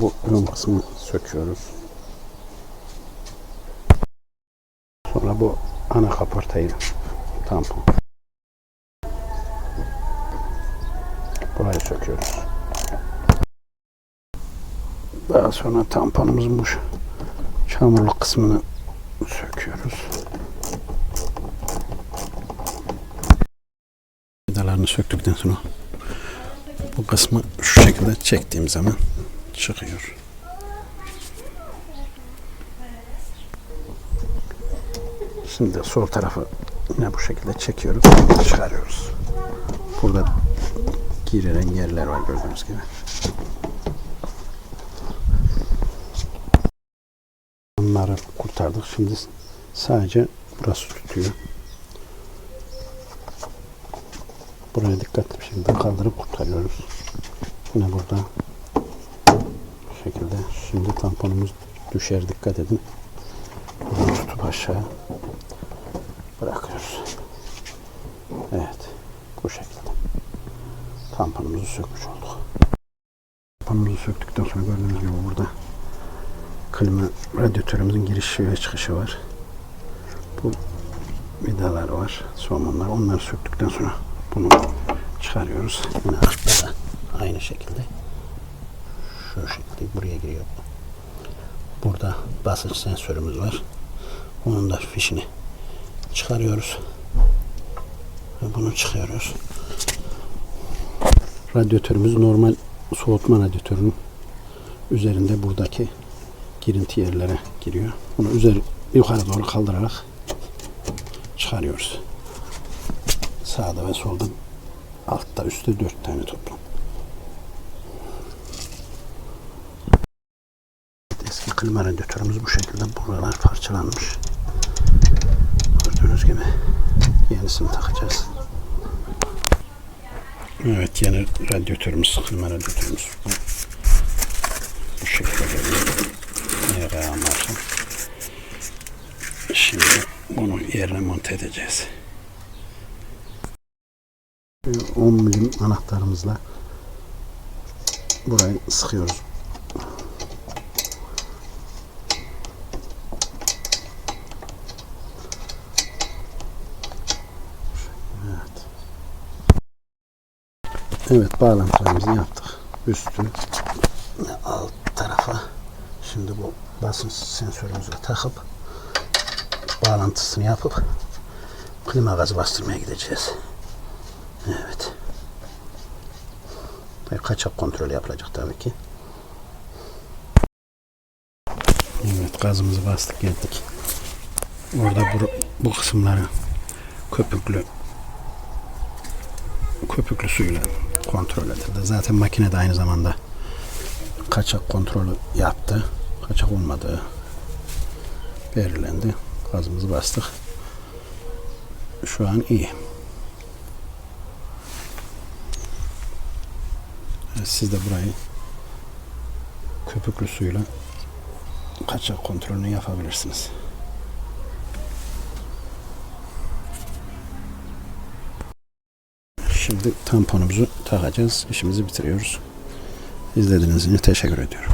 Bu ön kısmı söküyoruz. Sonra bu ana kaportayı tampon. Burayı söküyoruz. Daha sonra tamponumuzun bu çamurlu kısmını söküyoruz. Vidalarını söktükten sonra bu kısmı şu şekilde çektiğim zaman çıkıyor. Şimdi de sol tarafı yine bu şekilde çekiyoruz, çıkarıyoruz. Burada girilen yerler var gördüğünüz gibi. Bunları kurtardık. Şimdi sadece burası tutuyor. Buraya dikkatli bir şekilde kaldırıp kurtarıyoruz. Yine burada. Şimdi tamponumuz düşer dikkat edin. Buradan tutup aşağı bırakıyoruz. Evet. Bu şekilde. Tamponumuzu sökmüş olduk. Tamponumuzu söktükten sonra gördüğünüz gibi burada klima radyatörümüzün girişi ve çıkışı var. Bu vidalar var. Somunlar. Onları söktükten sonra bunu çıkarıyoruz. Yine aynı şekilde şu şekilde buraya giriyor. Burada basınç sensörümüz var. Onun da fişini çıkarıyoruz. Ve bunu çıkıyoruz. Radyatörümüz normal soğutma radyatörünün üzerinde buradaki girinti yerlere giriyor. Bunu üzeri yukarı doğru kaldırarak çıkarıyoruz. Sağda ve solda altta üstte dört tane toplam. Eski klima radyatörümüz bu şekilde buralar parçalanmış. Gördüğünüz gibi yenisini takacağız. Evet yeni radyatörümüz, klima radyatörümüz bu. Bu şekilde geliyor. Nereye anlarsın. Şimdi bunu yerine monte edeceğiz. 10 milim anahtarımızla burayı sıkıyoruz. Evet bağlantılarımızı yaptık. Üstü alt tarafa şimdi bu basınç sensörümüzü takıp bağlantısını yapıp klima gazı bastırmaya gideceğiz. Evet. Ve kaçak kontrol yapılacak tabii ki. Evet gazımızı bastık geldik. Orada bu, bu kısımları köpüklü köpüklü suyla kontrol edildi. Zaten makine de aynı zamanda kaçak kontrolü yaptı. Kaçak olmadığı belirlendi. Gazımızı bastık. Şu an iyi. Siz de burayı köpüklü suyla kaçak kontrolünü yapabilirsiniz. Şimdi tamponumuzu takacağız. İşimizi bitiriyoruz. İzlediğiniz için teşekkür ediyorum.